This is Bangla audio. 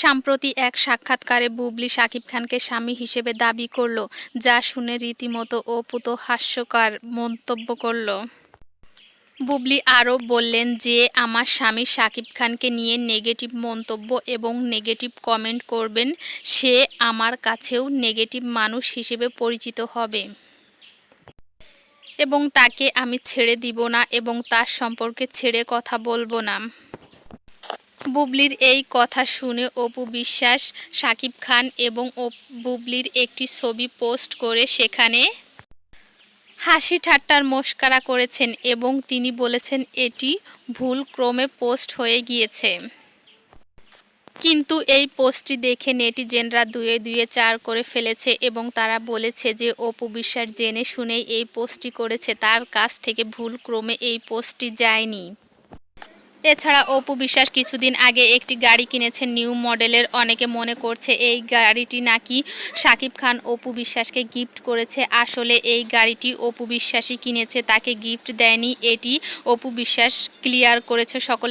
সাম্প্রতি এক সাক্ষাৎকারে বুবলি শাকিব খানকে স্বামী হিসেবে দাবি করল, যা শুনে রীতিমতো অপুত হাস্যকর মন্তব্য করল। বুবলি আরও বললেন যে, আমার স্বামী শাকিব খানকে নিয়ে নেগেটিভ মন্তব্য এবং নেগেটিভ কমেন্ট করবেন, সে আমার কাছেও নেগেটিভ মানুষ হিসেবে পরিচিত হবে। এবং তাকে আমি ছেড়ে দিব না এবং তার সম্পর্কে ছেড়ে কথা বলব না। বুবলির এই কথা শুনে অপু বিশ্বাস শাকিব খান এবং বুবলির একটি ছবি পোস্ট করে সেখানে হাসি ঠাট্টার মস্কারা করেছেন এবং তিনি বলেছেন, এটি ভুল ক্রমে পোস্ট হয়ে গিয়েছে। কিন্তু এই পোস্টটি দেখে নেটিজেনরা দুয়ে দুয়ে চার করে ফেলেছে এবং তারা বলেছে যে, অপু বিশ্বাস জেনে শুনেই এই পোস্টটি করেছে। তার কাছ থেকে ভুল ক্রমে এই পোস্টটি যায়নি। এছাড়া অপু বিশ্বাস কিছুদিন আগে একটি গাড়ি কিনেছেন নিউ মডেলের। অনেকে মনে করছে এই গাড়িটি নাকি সাকিব খান অপু বিশ্বাসকে গিফট করেছে। আসলে এই গাড়িটি অপু বিশ্বাসই কিনেছে, তাকে গিফট দেয়নি। এটি অপু বিশ্বাস ক্লিয়ার করেছে সকলে